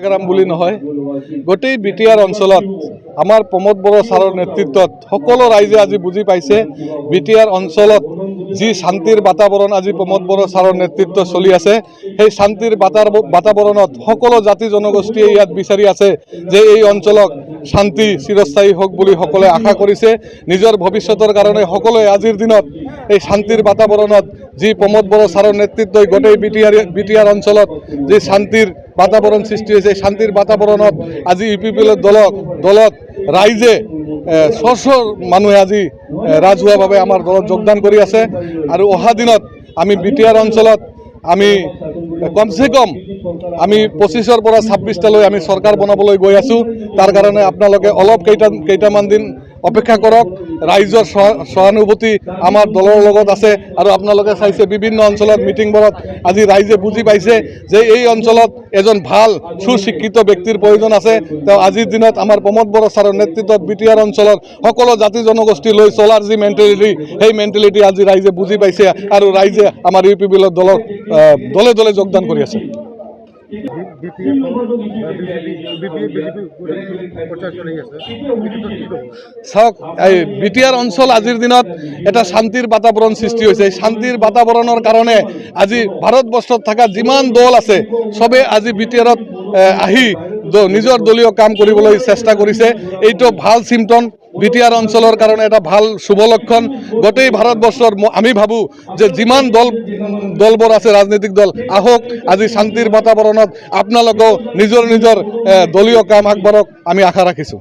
গ্ৰাম বুলি নহয়, গোটেই বি টি আৰ অঞ্চলত আমাৰ প্ৰমোদ বড়ো ছাৰৰ নেতৃত্বত সকলো ৰাইজে আজি বুজি পাইছে বি টি আৰ অঞ্চলত যি শান্তিৰ বাতাবৰণ আজি প্ৰমোদ বড়ো ছাৰৰ নেতৃত্ব চলি আছে, সেই শান্তিৰ বাতাৰ বাতাবৰণত সকলো জাতি জনগোষ্ঠীয়ে ইয়াত বিচাৰি আছে যে এই অঞ্চলক শান্তি চিৰস্থায়ী হওক বুলি সকলোৱে আশা কৰিছে। নিজৰ ভৱিষ্যতৰ কাৰণে সকলোৱে আজিৰ দিনত এই শান্তিৰ বাতাবৰণত যি প্ৰমোদ বড়ো ছাৰৰ নেতৃত্বই গোটেই B T R B T আৰ অঞ্চলত যি শান্তিৰ বাতাবৰণ সৃষ্টি হৈছে এই শান্তিৰ বাতাবৰণত আজি ইউ পি পি এলৰ দলক দলত ৰাইজে শ মানুহে আজি ৰাজহুৱাভাৱে আমাৰ দলত যোগদান কৰি আছে। আৰু অহা দিনত আমি বি টি আৰ অঞ্চলত আমি কমচে কম আমি পঁচিছৰ পৰা ছাব্বিছটালৈ আমি চৰকাৰ বনাবলৈ গৈ আছোঁ। তাৰ কাৰণে আপোনালোকে অলপ কেইটা, কেইটামান দিন অপেক্ষা কৰক ৰাইজৰ সহ- সহানুভূতি আমাৰ দলৰ লগত আছে আৰু আপোনালোকে চাইছে বিভিন্ন অঞ্চলত মিটিংবোৰত আজি ৰাইজে বুজি পাইছে যে এই অঞ্চলত এজন ভালো সুশিক্ষিত ব্যক্তিৰ প্ৰয়োজন আছে। তেওঁ আজিৰ দিনত আমাৰ প্ৰমোদ বড়ো ছাৰৰ নেতৃত্বত বি টি আৰ অঞ্চলত সকলো জাতি জনগোষ্ঠী লৈ চলাৰ যি মেণ্টেলিটি সেই মেণ্টেলিটি আজি ৰাইজে বুজি পাইছে আৰু ৰাইজে আমাৰ ইউ পি দলত আহ, দলে দলে যোগদান কৰি আছে। বিপিএফ ক্ষেত্ৰত চাওক, এই বি টি আৰ অঞ্চল আজিৰ দিনত এটা শান্তিৰ বাতাবৰণ সৃষ্টি হৈছে। শান্তিৰ বাতাবৰণৰ কাৰণে আজি ভাৰতবৰ্ষত থকা যিমান দল আছে, চবে আজি বি টি আৰত আহি নিজৰ দলীয় কাম কৰিবলৈ চেষ্টা কৰিছে। এইটো ভালো চিমটন বি টি আৰ অঞ্চলৰ কাৰণে এটা ভালো, শুভ লক্ষণ। গোটেই ভাৰতবৰ্ষৰ আমি ভাবোঁ যে যিমান দল, দলবোৰ আছে, ৰাজনৈতিক দল আহক, আজি শান্তিৰ বাতাবৰণত আপোনালোকেও নিজৰ নিজৰ দলীয় কাম আগবাঢ়ক আমি আশা ৰাখিছোঁ।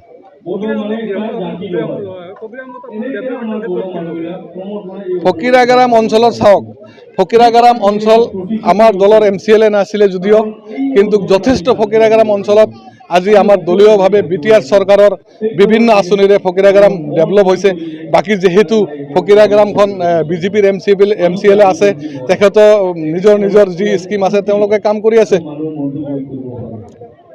ফকিৰাগাৰাম অঞ্চলত চাওক, ফকিৰাগাৰাম অঞ্চল আমাৰ দলৰ এম চি এল এ নাছিলে যদিও, কিন্তু যথেষ্ট ফকিৰাগাৰাম অঞ্চলত আজি আমাৰ দলীয়ভাৱে বি টি আৰ চৰকাৰৰ বিভিন্ন আঁচনিৰে ফকিৰাগাৰাম ডেভেলপ হৈছে। বাকী যিহেতু ফকিৰাগাৰামখন বিজেপিৰ M C M C L A আছে, তেখেতৰ নিজৰ নিজৰ যি স্কিম আছে, তেওঁলোকে কাম কৰি আছে।